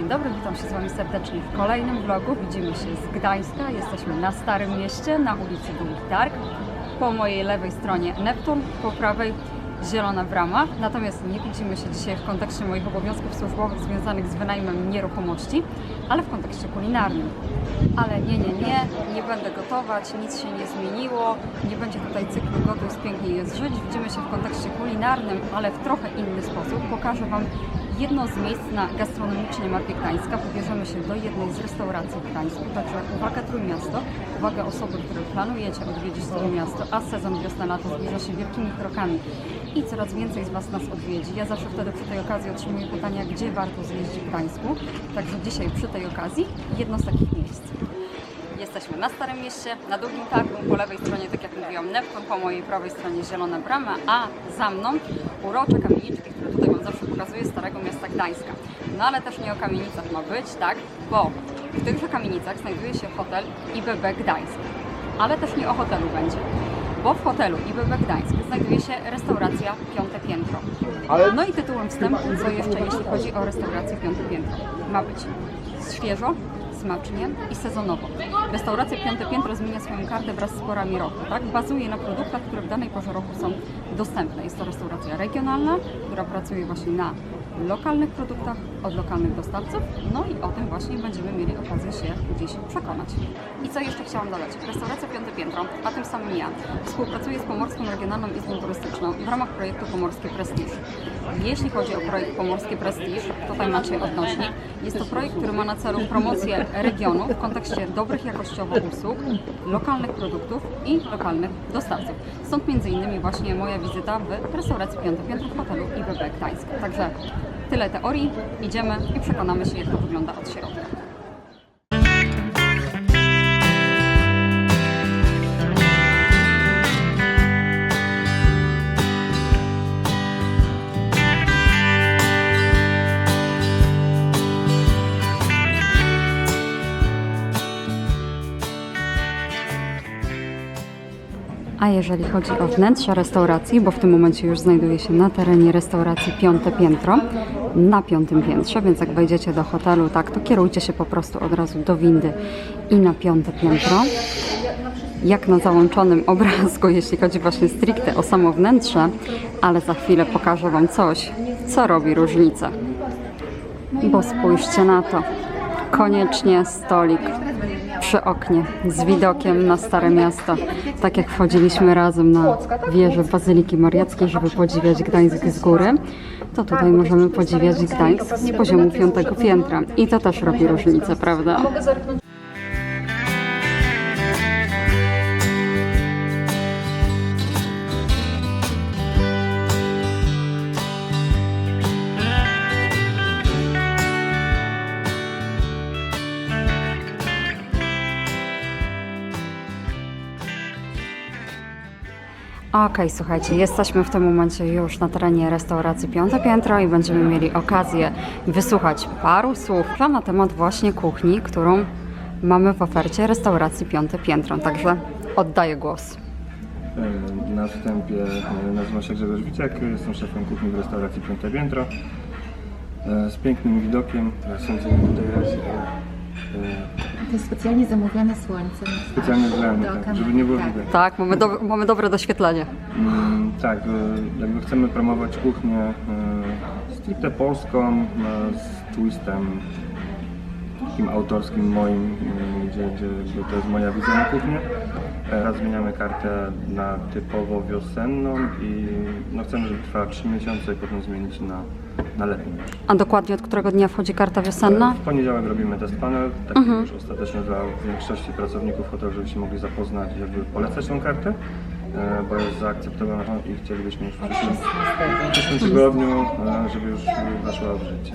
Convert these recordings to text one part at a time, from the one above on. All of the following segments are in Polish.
dzień dobry, witam się z Wami serdecznie w kolejnym vlogu. Widzimy się z Gdańska, jesteśmy na Starym Mieście, na ulicy Długich Targ. Po mojej lewej stronie Neptun, po prawej Zielona Brama. Natomiast nie widzimy się dzisiaj w kontekście moich obowiązków służbowych związanych z wynajmem nieruchomości, ale w kontekście kulinarnym. Ale nie, nie, nie, nie będę gotować, nic się nie zmieniło, nie będzie tutaj cyklu gotuj, pięknie jest żyć. Widzimy się w kontekście kulinarnym, ale w trochę inny sposób. Pokażę Wam jedno z miejsc na gastronomicznej mapie Gdańska. Pobierzemy się do jednej z restauracji w Gdańsku, także uwaga Trójmiasto, uwaga osoby, które planujecie odwiedzić Trójmiasto, a sezon wiosna-lato zbliża się wielkimi krokami i coraz więcej z Was nas odwiedzi. Ja zawsze wtedy przy tej okazji otrzymuję pytania, gdzie warto zjeść w Gdańsku, także dzisiaj przy tej okazji jedno z takich miejsc. Jesteśmy na Starym Mieście, na Długim Targu, po lewej stronie, tak jak mówiłam, Neptun, po mojej prawej stronie Zielona Brama, a za mną urocze kamieniczki, pokazuję, Starego Miasta Gdańska. No ale też nie o kamienicach ma być, tak? Bo w tychże kamienicach znajduje się hotel IBB Gdańsk. Ale też nie o hotelu będzie, bo w hotelu IBB Gdańsk znajduje się restauracja Piąte Piętro. No i tytułem wstępu, co jeszcze jeśli chodzi o restaurację Piąte Piętro. Ma być świeżo, smacznie i sezonowo. Restauracja Piąte Piętro zmienia swoją kartę wraz z porami roku, tak? Bazuje na produktach, które w danej porze roku są dostępne. Jest to restauracja regionalna, która pracuje właśnie na lokalnych produktach od lokalnych dostawców. No i o tym właśnie będziemy mieli okazję się dziś przekonać. I co jeszcze chciałam dodać? Restauracja Piąte Piętro, a tym samym ja, współpracuję z Pomorską Regionalną Izbą Turystyczną w ramach projektu Pomorskie Prestiż. Jeśli chodzi o projekt Pomorskie Prestiż, tutaj macie odnośnik, jest to projekt, który ma na celu promocję regionu w kontekście dobrych jakościowo usług, lokalnych produktów i lokalnych dostawców. Stąd między innymi właśnie moja wizyta w restauracji Piąte Piętro w hotelu IBB Gdańsk. Także tyle teorii, idziemy i przekonamy się jak to wygląda od środka. A jeżeli chodzi o wnętrze restauracji, bo w tym momencie już znajduje się na terenie restauracji Piąte Piętro, na piątym piętrze, więc jak wejdziecie do hotelu, tak, to kierujcie się po prostu od razu do windy i na piąte piętro. Jak na załączonym obrazku, jeśli chodzi właśnie stricte o samo wnętrze, ale za chwilę pokażę Wam coś, co robi różnicę. Bo spójrzcie na to. Koniecznie stolik przy oknie z widokiem na Stare Miasto. Tak jak wchodziliśmy razem na wieżę Bazyliki Mariackiej, żeby podziwiać Gdańsk z góry, to tutaj możemy podziwiać Gdańsk z poziomu piątego piętra. I to też robi różnicę, prawda? Okej, słuchajcie, jesteśmy w tym momencie już na terenie restauracji Piąte Piętro i będziemy mieli okazję wysłuchać paru słów na temat właśnie kuchni, którą mamy w ofercie restauracji Piąte Piętro. Także oddaję głos. E, Na wstępie e, nazywam się Grzegorz Wiciak, jestem szefem kuchni w restauracji Piąte Piętro. E, Z pięknym widokiem, że tutaj jest e, To jest specjalnie zamówione słońce. specjalnie dla mnie, tak, żeby nie było tak. widać. Tak, mamy, do, mamy dobre doświetlenie. Mm, Tak, e, jakby chcemy promować kuchnię e, stricte polską e, z twistem takim autorskim moim, e, gdzie, gdzie to jest moja wizja na kuchnię. Teraz zmieniamy kartę na typowo wiosenną i no chcemy, żeby trwała 3 miesiące i potem zmienić na, na letnią. A dokładnie od którego dnia wchodzi karta wiosenna? W poniedziałek robimy test panel, taki już ostateczny dla większości pracowników hotelu, żeby się mogli zapoznać, jakby polecać tą kartę, e, bo jest zaakceptowana i chcielibyśmy już w przyszłym, w przyszłym tygodniu, e, żeby już weszła w życie.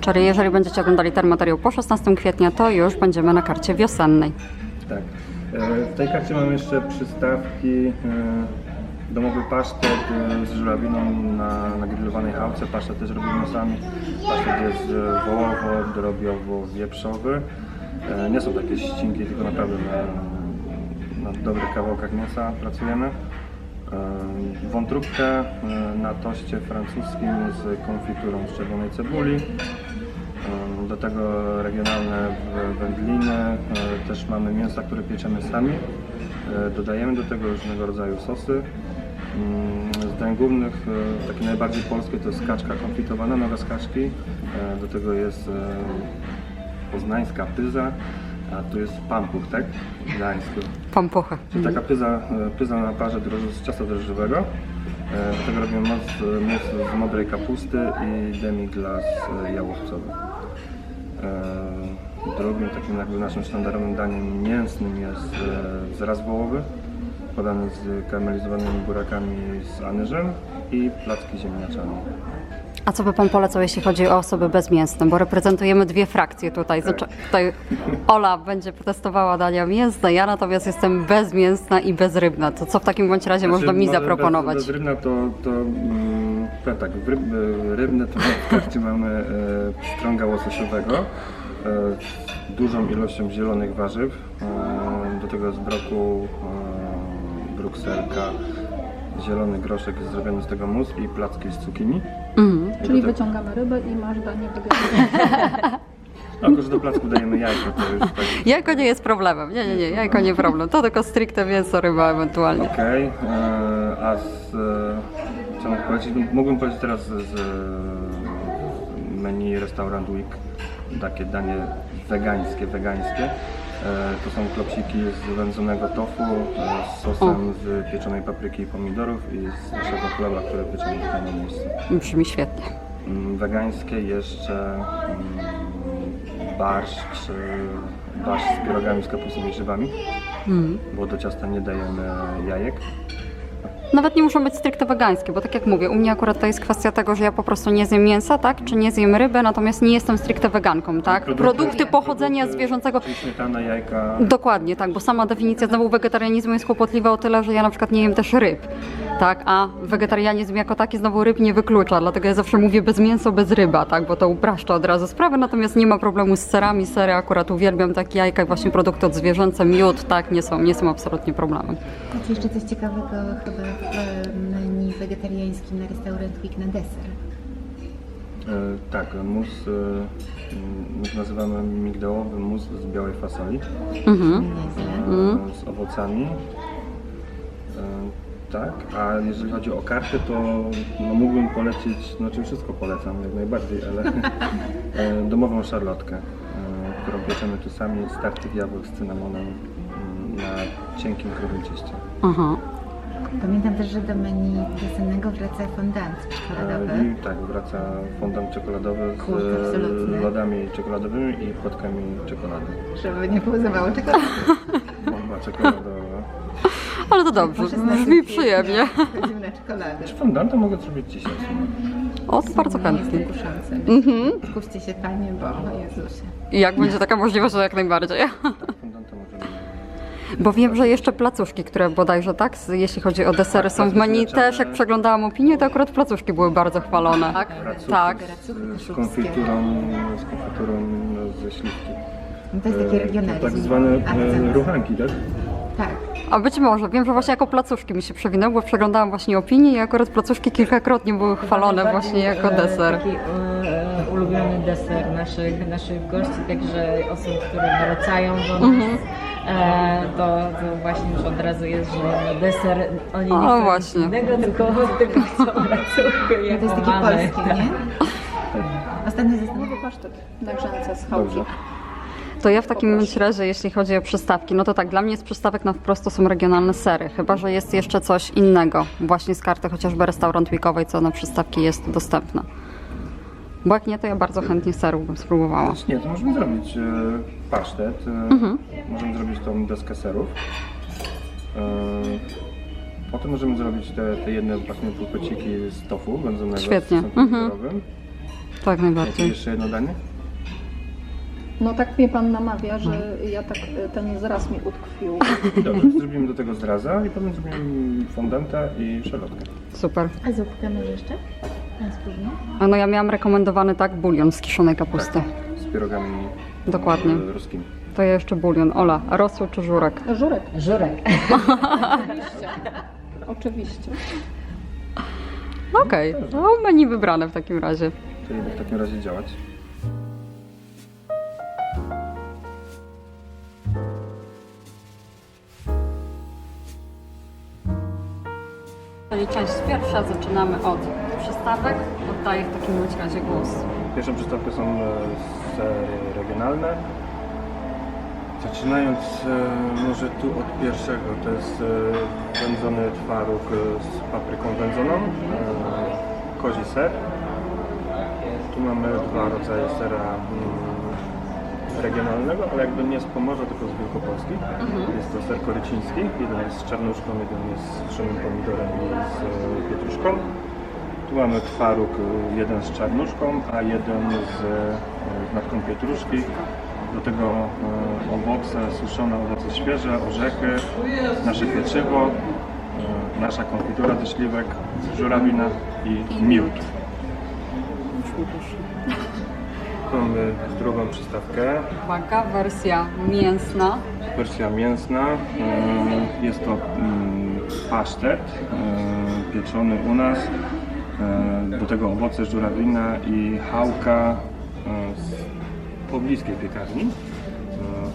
Czyli jeżeli będziecie oglądali ten materiał po 16 kwietnia, to już będziemy na karcie wiosennej. Tak. E, W tej karcie mamy jeszcze przystawki, e, domowy pasztet e, z żurawiną na, na grillowanej chałce. Pasztet też robimy sami. Pasztet jest e, wołowo-drobiowo-wieprzowy. E, Nie są takie ścinki, tylko naprawdę na, na dobrych kawałkach mięsa pracujemy. Wątróbkę na toście francuskim z konfiturą z czerwonej cebuli. Do tego regionalne wędliny, e, też mamy mięsa, które pieczemy sami. E, Dodajemy do tego różnego rodzaju sosy. Mm, Z dań głównych, e, takie najbardziej polskie, to jest kaczka konfitowana, noga z kaczki. E, Do tego jest poznańska pyza, a tu jest pampuch, tak? W Gdańsku. Pampuchy. Czyli taka pyza, pyza na parze drożdży z ciasta drożdżowego. Do tego robimy mus, mus z modrej kapusty i demi-glace e, jałowcowy. E, Drugim takim jakby naszym sztandarowym daniem mięsnym jest e, zraz wołowy, podany z karamelizowanymi burakami z anyżem i placki ziemniaczane. A co by Pan polecał, jeśli chodzi o osoby bezmięsne? Bo reprezentujemy dwie frakcje tutaj. Tak. Znaczy, tutaj Ola będzie protestowała dania mięsne, ja natomiast jestem bezmięsna i bezrybna. To co w takim bądź razie można mi zaproponować? Bez, bezrybna to, to mm, powiem tak, w ryb, e, rybne to w karcie mamy e, strąga łososiowego e, z dużą ilością zielonych warzyw. E, do tego z broku, e, brukselka, zielony groszek zrobiony z tego mus i placki z cukinii. I Czyli te- wyciągamy rybę i masz danie wegetariańskie. No, tylko, że do placku dajemy jajko, to już tak Jajko nie jest problemem. Nie, nie, nie, jajko nie problem. To tylko stricte mięso, ryba ewentualnie. Okej, e, a z... e, mógł powiedzieć? Mógłbym teraz z, z menu Restaurant Week takie danie wegańskie, wegańskie. E, To są klopsiki z wędzonego tofu, e, z sosem z pieczonej papryki i pomidorów i z naszego chleba, który pieczemy tutaj na miejscu. Brzmi świetnie. Mm, Wegańskie jeszcze mm, barszcz, e, barszcz z pierogami z kapustą i grzybami, Mhm. bo do ciasta nie dajemy jajek. Nawet nie muszą być stricte wegańskie, bo tak jak mówię, u mnie akurat to jest kwestia tego, że ja po prostu nie zjem mięsa, tak? Czy nie zjem ryby, natomiast nie jestem stricte weganką, tak? Produkty pochodzenia produkty, zwierzęcego. Czyli śmietana, jajka. Dokładnie, tak, bo sama definicja znowu wegetarianizmu jest kłopotliwa o tyle, że ja na przykład nie jem też ryb, tak, a wegetarianizm jako taki znowu ryb nie wyklucza, dlatego ja zawsze mówię bez mięso, bez ryba, tak, bo to upraszcza od razu sprawę, natomiast nie ma problemu z serami, sery akurat uwielbiam takie jajka i właśnie produkty odzwierzęce, miód, tak, nie są, nie są absolutnie problemem. Jest jeszcze coś ciekawego chyba w menu wegetariańskim na restaurant Week na deser. E, tak, mus, e, my nazywamy migdałowy mus z białej fasoli, Mhm. E, z owocami. Tak, a jeżeli chodzi o karty, to no, mógłbym polecić, znaczy wszystko polecam jak najbardziej, ale e, domową szarlotkę, e, którą pieczemy tu sami z tartych jabłek z cynamonem mm, na cienkim, grubym cieście. Aha. Pamiętam też, że do menu wiosennego wraca fondant czekoladowy. E, I tak, wraca fondant czekoladowy Kurde, z absolutnie. e, lodami czekoladowymi i płatkami czekolady. Żeby nie pauzowało czekolady. Bomba czekoladowa. Ale to dobrze, brzmi przyjemnie. Chodzimy na czekoladę. Czy fondanta mogę zrobić dzisiaj? O, to bardzo chętnie. to. Mhm. Kuszcie się panie, bo o Jezusie. I jak będzie taka możliwość, to jak najbardziej. Fondanta możemy. Bo wiem, że jeszcze placuszki, które bodajże tak, z- jeśli chodzi o desery, są w placuszki menu też, jak przeglądałam opinię, to akurat placuszki były bardzo chwalone. Tak, Racuchy tak. Z, z konfiturą, z konfiturą ze śliwki. No to jest taki E, regionalizm. Tak zwane e, Akcent. ruchanki, tak? Tak. A być może, wiem, że właśnie jako placuszki mi się przewinęły, bo przeglądałam właśnie opinię i akurat placuszki kilkakrotnie były chwalone właśnie jako e, deser. Taki e, ulubiony deser naszych, naszych gości, także osób, które wracają do nas. E, to, to właśnie już od razu jest, że na deser oni nie O, chcą nic właśnie. innego, tylko, tylko chcą placówkę No jako to jest takie mamy. polskie, nie? Ostatnio zastanawiam Pasztet na grzance z chałki. To ja w takim bądź razie, jeśli chodzi o przystawki, no to tak, dla mnie z przystawek na wprost to są regionalne sery, chyba że jest jeszcze coś innego, właśnie z karty chociażby restaurant weekowej, co na przystawki jest dostępne. Bo jak nie, to ja bardzo chętnie serów bym spróbowała. Znaczy nie, to możemy zrobić e, pasztet. E, Mhm. Możemy zrobić tą deskę serów. E, potem możemy zrobić te, te jedne właśnie pulpeciki z tofu wędzonego Świetnie. z sosem Mhm. pomidorowym. Tak Jakie najbardziej. jeszcze jedno danie? No tak mnie pan namawia, że ja tak e, ten zraz mi utkwił. Dobrze, zrobimy do tego zraza i potem zrobimy fondanta i szalotkę. Super. A zupkę może jeszcze? Na spróbuję. A no ja miałam rekomendowany tak bulion z kiszonej kapusty. Tak, z pierogami Dokładnie. e, ruskimi. To ja jeszcze bulion. Ola, rosół czy żurek? Żurek, Żurek. oczywiście. Oczywiście. Okej, no menu wybrane w takim razie. To idę w takim razie działać. Część pierwsza, zaczynamy od przystawek. Oddaję w takim razie głos. Pierwszą przystawkę są e, regionalne. Zaczynając e, może tu od pierwszego, to jest e, wędzony twaróg e, z papryką wędzoną, kozi ser. Tu mamy dwa rodzaje sera mm, regionalnego, ale jakby nie z Pomorza, tylko z Wielkopolski. Jest to ser koryciński, jeden jest z czarnuszką, jeden jest z suszonym pomidorem i z e, pietruszką. Tu mamy twaróg, y, jeden z czarnuszką, a jeden z y, natką pietruszki. Do tego y, owoce, suszone owoce świeże, orzechy, nasze pieczywo, nasza konfitura ze śliwek, żurawina i miód. Mamy drugą przystawkę, Uwaga, wersja mięsna. wersja mięsna. Y, Jest to mm, pasztet y, pieczony u nas. Do tego owoce żurawina i chałka z pobliskiej piekarni.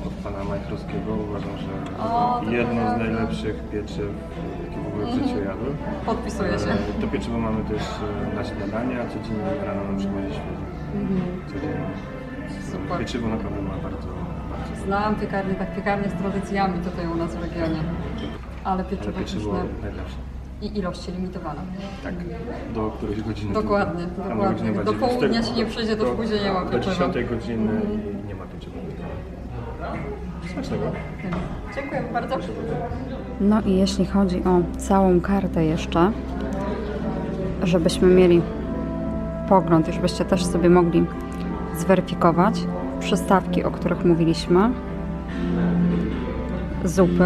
Od pana Majchrowskiego uważam, że O, jedno z najlepszych pieczyw, jakie w ogóle w życiu jadłem. Podpisuję się. Y, To pieczywo mamy też y, na śniadanie, a codziennie rano nam przychodzi świeże. Codziennie. Super. Pieczywo naprawdę ma bardzo, bardzo Znam piekarnię, tak piekarnię z tradycjami tutaj u nas w regionie. Ale Ale pieczywo pieczywo pyszne najlepsze. i ilości limitowane. Tak, do którejś godziny. Dokładnie, tylko. dokładnie. godziny Do południa się nie przyjdzie, do później nie ma Do pieczywa. 10 godziny i nie ma pieczywa. Smacznego. Dziękuję bardzo. No i jeśli chodzi o całą kartę jeszcze, żebyśmy mieli pogląd i żebyście też sobie mogli zweryfikować przystawki, o których mówiliśmy, zupy.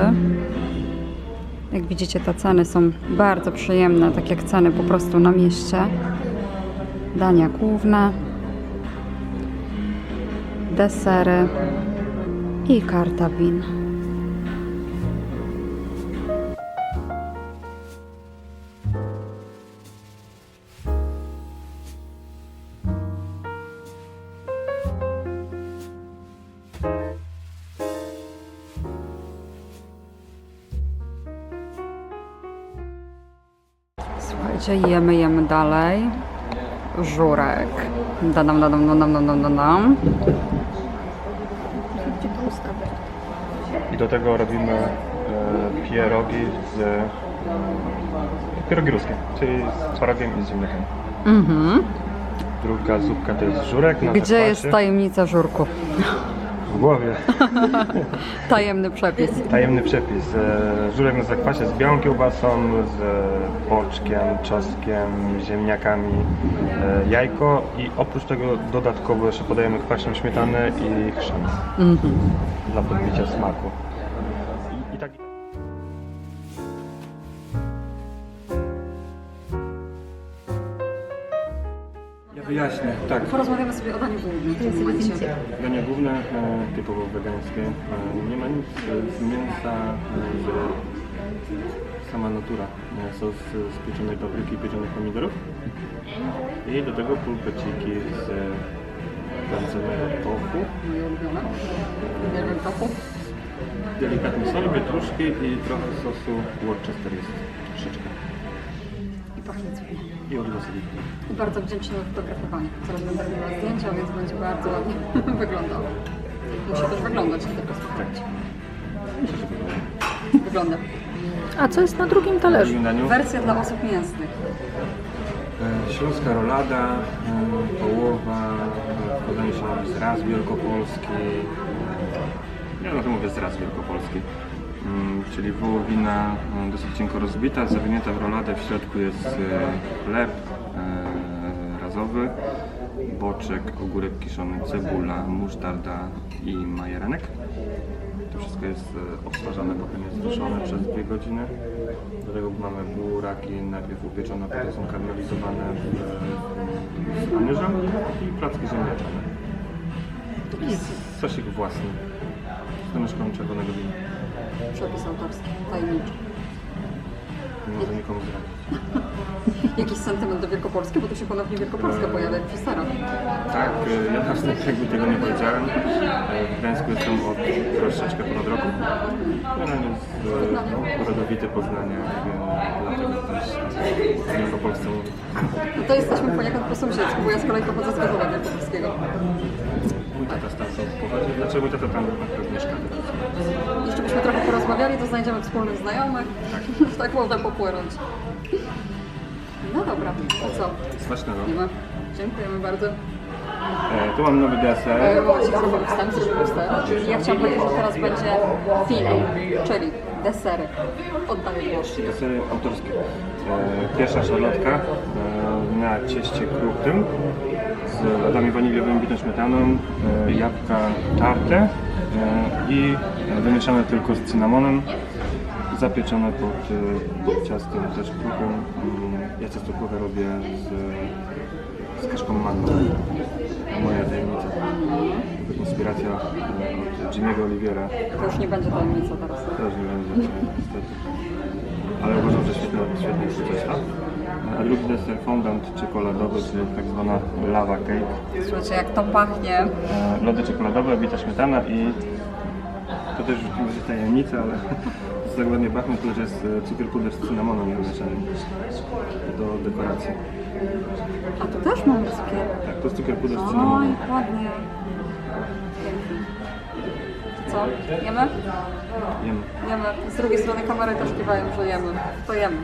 Jak widzicie, te ceny są bardzo przyjemne, tak jak ceny po prostu na mieście. Dania główne, desery i karta win. Słuchajcie, jemy, jemy dalej. Żurek. Dadam, dadam, dadam, dadam, dadam. I do tego robimy e, pierogi z e, pierogi ruskie, czyli z twarogiem i z ziemniakiem. Mhm. Druga zupka to jest żurek na Gdzie zakwasie. jest tajemnica żurku? W głowie. Tajemny przepis. Tajemny przepis. E, Żurek na zakwasie z białą kiełbasą, z boczkiem, czosnkiem, ziemniakami, e, jajko i oprócz tego dodatkowo jeszcze podajemy kwaśną śmietanę i chrzan dla podbicia smaku. Ja wyjaśnię, tak. Porozmawiamy sobie o daniu głównym w tym momencie. Dania główne, e, typowo wegańskie, e, nie ma nic e, z mięsa, e, z sama natura. E, Sos z pieczonej papryki i pieczonych pomidorów. I do tego pulpeciki z wędzonego tofu, Moje ulubione. Uwielbiam tofu. delikatnej soli, pietruszki i trochę sosu Worcester jest troszeczkę. I pachnie cudnie. I. I bardzo wdzięczny za fotografowanie. Zaraz będę robiła zdjęcia, więc będzie bardzo ładnie wyglądał. Musi też wyglądać, nie tylko spotkać. Wygląda. A co jest na drugim W talerzu? drugim daniu Wersja dla osób mięsnych. E, Śląska rolada, e, połowa, e, się z raz wielkopolski. Ja na to mówię z raz wielkopolski. Mm, Czyli wołowina e, dosyć cienko rozbita, zawinięta w roladę. W środku jest e, chleb e, razowy, boczek, ogórek kiszony, cebula, musztarda i majeranek. To wszystko jest e, obsmażane, potem jest duszone przez dwie godziny. Do tego mamy buraki najpierw upieczone, potem są karmelizowane w- z anyżem i placki ziemniaczane. I sosik własny z doniczką czerwonego wina. Przepis autorski, tajemniczy. Nie może nikomu zdradzić. Jakiś sentyment do Wielkopolski, bo tu się ponownie Wielkopolska pojawia jak przy. Tak, y, ja na wstępie jakby tego nie powiedziałem. Y, W Gdańsku jestem od troszeczkę ponad roku. Generalnie z y, rodowity Poznania, więc dlatego też mówię. No to jesteśmy poniekąd po sąsiedzku, bo ja z kolei pochodzę z Gorzowa Wielkopolskiego. Mój tata stamtąd pochodzi, znaczy mój tata tam akurat mieszka. Byśmy trochę porozmawiali, to znajdziemy wspólnych znajomych. Tak, tak można popłynąć. No dobra, to co? Smacznego. Ma. Dziękujemy bardzo. E, tu mam nowy deser. E, wstęp, wstęp. Ja chciałam powiedzieć, że teraz będzie finał, czyli desery. Oddaję głos. Desery autorskie. E, pierwsza szarlotka e, na cieście kruchym z lodami waniliowymi, bitą śmietaną, e, jabłka tarte e, i wymieszane tylko z cynamonem. Zapieczone pod, pod ciastem też kruchym. Mm, Ja ciasto kruche robię z, z kaszką mango. Moja tajemnica. Inspiracja e, od Jimmy'ego Oliviera. To już nie będzie tajemnica teraz. Też nie będzie, niestety. Ale uważam, że świetny, świetny sukces. A drugi deser fondant czekoladowy, czyli tak zwana lava cake. Słuchajcie, jak to pachnie. E, Lody czekoladowe, bita śmietana i to też nie będzie tajemnica, ale to tak ładnie to już jest e, cukier puder z cynamonem wymieszany do dekoracji. A tu też mamy cukier. Tak, to jest cukier puder z Oj, cynamonem. ładnie. To co? Jemy? Jem. Jemy. Z drugiej strony kamery też kiwają, że jemy. To jemy.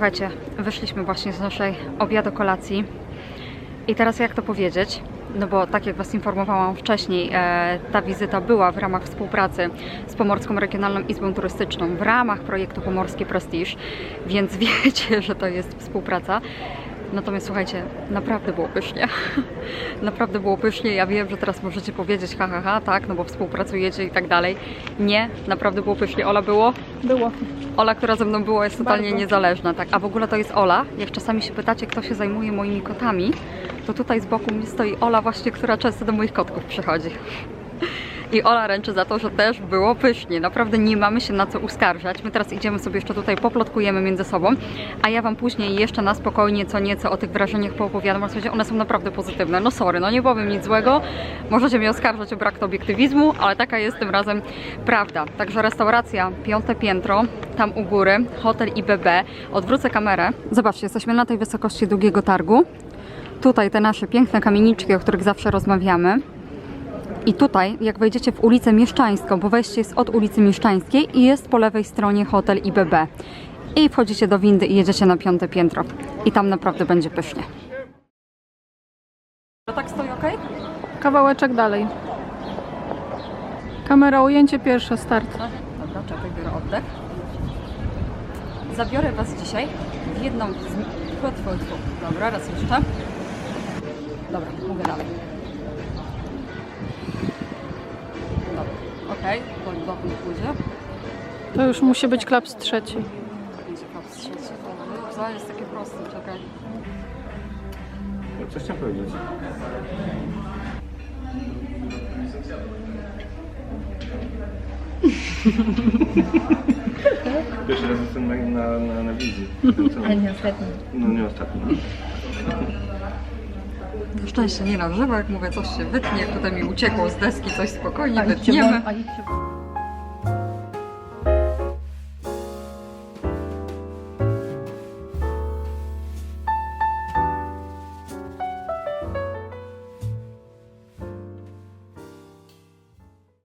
Słuchajcie, wyszliśmy właśnie z naszej obiadu kolacji. I teraz jak to powiedzieć? No bo tak jak Was informowałam wcześniej, e, ta wizyta była w ramach współpracy z Pomorską Regionalną Izbą Turystyczną w ramach projektu Pomorskie Prestige, więc wiecie, że to jest współpraca. Natomiast słuchajcie, naprawdę było pysznie. naprawdę było pysznie. Ja wiem, że teraz możecie powiedzieć ha, ha, ha, tak, no bo współpracujecie i tak dalej. Nie, naprawdę było pysznie. Ola było? Było. Ola, która ze mną była, jest totalnie Bardzo. niezależna, tak. A w ogóle to jest Ola. Jak czasami się pytacie, kto się zajmuje moimi kotami, to tutaj z boku mi stoi Ola właśnie, która często do moich kotków przychodzi. I Ola ręczy za to, że też było pysznie. Naprawdę nie mamy się na co uskarżać. My teraz idziemy sobie jeszcze tutaj, poplotkujemy między sobą, a ja Wam później jeszcze na spokojnie co nieco o tych wrażeniach poopowiadam. Słuchajcie, one są naprawdę pozytywne. No sorry, no nie powiem nic złego. Możecie mnie oskarżać o brak obiektywizmu, ale taka jest tym razem prawda. Także restauracja, piąte piętro, tam u góry, hotel IBB. Odwrócę kamerę. Zobaczcie, jesteśmy na tej wysokości długiego targu. Tutaj te nasze piękne kamieniczki, o których zawsze rozmawiamy. I tutaj, jak wejdziecie w ulicę Mieszczańską, bo wejście jest od ulicy Mieszczańskiej i jest po lewej stronie hotel IBB. I wchodzicie do windy i jedziecie na piąte piętro. I tam naprawdę będzie pysznie. To tak stoi ok? Kawałeczek dalej. Kamera ujęcie pierwsze, start. Dobra, czekaj, biorę oddech. Zabiorę Was dzisiaj w jedną z... Dobra, raz jeszcze. Dobra, mówię dalej. Okej, okay. nie pójdzie. To już musi być klaps trzeci. Będzie klaps trzeci. To jest takie proste, czekaj. Coś chciałem powiedzieć. Pierwszy raz jestem na, na, na, na wizji. Ale nie ostatni. No nie ostatni. Szczęście nie na żywo, jak mówię, coś się wytnie, tutaj mi uciekło z deski, coś spokojnie, wytniemy.